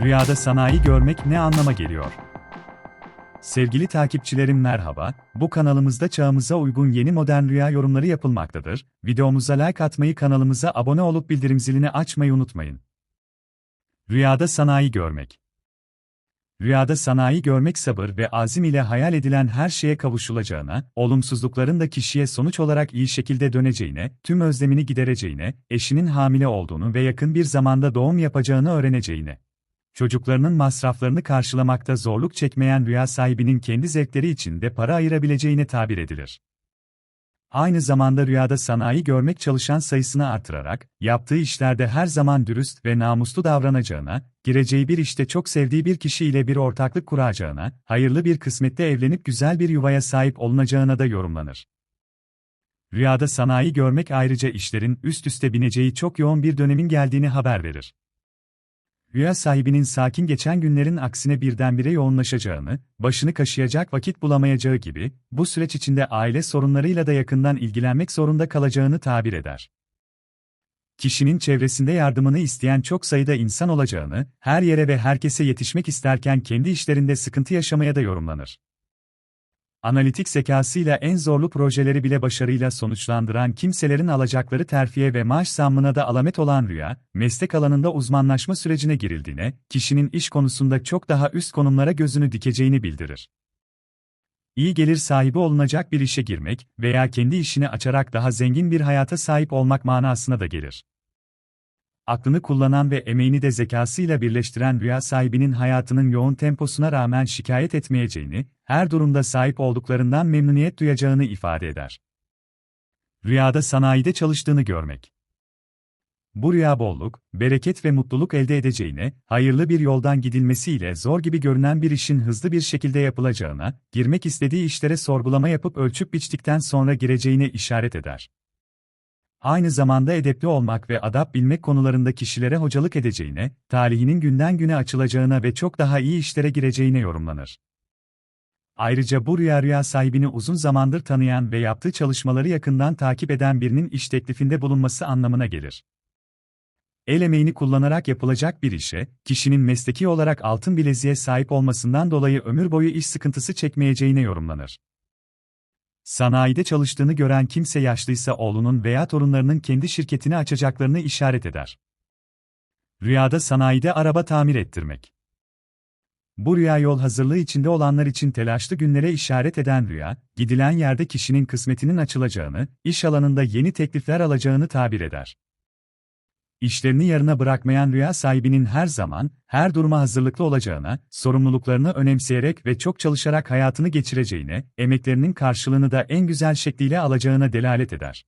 Rüyada sanayi görmek ne anlama geliyor? Sevgili takipçilerim merhaba, bu kanalımızda çağımıza uygun yeni modern rüya yorumları yapılmaktadır. Videomuza like atmayı kanalımıza abone olup bildirim zilini açmayı unutmayın. Rüyada sanayi görmek Rüyada sanayi görmek sabır ve azim ile hayal edilen her şeye kavuşulacağına, olumsuzlukların da kişiye sonuç olarak iyi şekilde döneceğine, tüm özlemini gidereceğine, eşinin hamile olduğunu ve yakın bir zamanda doğum yapacağını öğreneceğine, çocuklarının masraflarını karşılamakta zorluk çekmeyen rüya sahibinin kendi zevkleri için de para ayırabileceğine tabir edilir. Aynı zamanda rüyada sanayi görmek çalışan sayısını artırarak, yaptığı işlerde her zaman dürüst ve namuslu davranacağına, gireceği bir işte çok sevdiği bir kişiyle bir ortaklık kuracağına, hayırlı bir kısmette evlenip güzel bir yuvaya sahip olunacağına da yorumlanır. Rüyada sanayi görmek ayrıca işlerin üst üste bineceği çok yoğun bir dönemin geldiğini haber verir. Rüya sahibinin sakin geçen günlerin aksine birdenbire yoğunlaşacağını, başını kaşıyacak vakit bulamayacağı gibi, bu süreç içinde aile sorunlarıyla da yakından ilgilenmek zorunda kalacağını tabir eder. Kişinin çevresinde yardımını isteyen çok sayıda insan olacağını, her yere ve herkese yetişmek isterken kendi işlerinde sıkıntı yaşamaya da yorumlanır. Analitik zekasıyla en zorlu projeleri bile başarıyla sonuçlandıran kimselerin alacakları terfiye ve maaş zammına da alamet olan Rüya, meslek alanında uzmanlaşma sürecine girildiğine, kişinin iş konusunda çok daha üst konumlara gözünü dikeceğini bildirir. İyi gelir sahibi olunacak bir işe girmek veya kendi işini açarak daha zengin bir hayata sahip olmak manasına da gelir aklını kullanan ve emeğini de zekasıyla birleştiren rüya sahibinin hayatının yoğun temposuna rağmen şikayet etmeyeceğini, her durumda sahip olduklarından memnuniyet duyacağını ifade eder. Rüyada sanayide çalıştığını görmek. Bu rüya bolluk, bereket ve mutluluk elde edeceğine, hayırlı bir yoldan gidilmesiyle zor gibi görünen bir işin hızlı bir şekilde yapılacağına, girmek istediği işlere sorgulama yapıp ölçüp biçtikten sonra gireceğine işaret eder aynı zamanda edepli olmak ve adap bilmek konularında kişilere hocalık edeceğine, talihinin günden güne açılacağına ve çok daha iyi işlere gireceğine yorumlanır. Ayrıca bu rüya rüya sahibini uzun zamandır tanıyan ve yaptığı çalışmaları yakından takip eden birinin iş teklifinde bulunması anlamına gelir. El emeğini kullanarak yapılacak bir işe, kişinin mesleki olarak altın bileziğe sahip olmasından dolayı ömür boyu iş sıkıntısı çekmeyeceğine yorumlanır. Sanayide çalıştığını gören kimse yaşlıysa oğlunun veya torunlarının kendi şirketini açacaklarını işaret eder. Rüyada sanayide araba tamir ettirmek. Bu rüya yol hazırlığı içinde olanlar için telaşlı günlere işaret eden rüya, gidilen yerde kişinin kısmetinin açılacağını, iş alanında yeni teklifler alacağını tabir eder işlerini yarına bırakmayan rüya sahibinin her zaman, her duruma hazırlıklı olacağına, sorumluluklarını önemseyerek ve çok çalışarak hayatını geçireceğine, emeklerinin karşılığını da en güzel şekliyle alacağına delalet eder.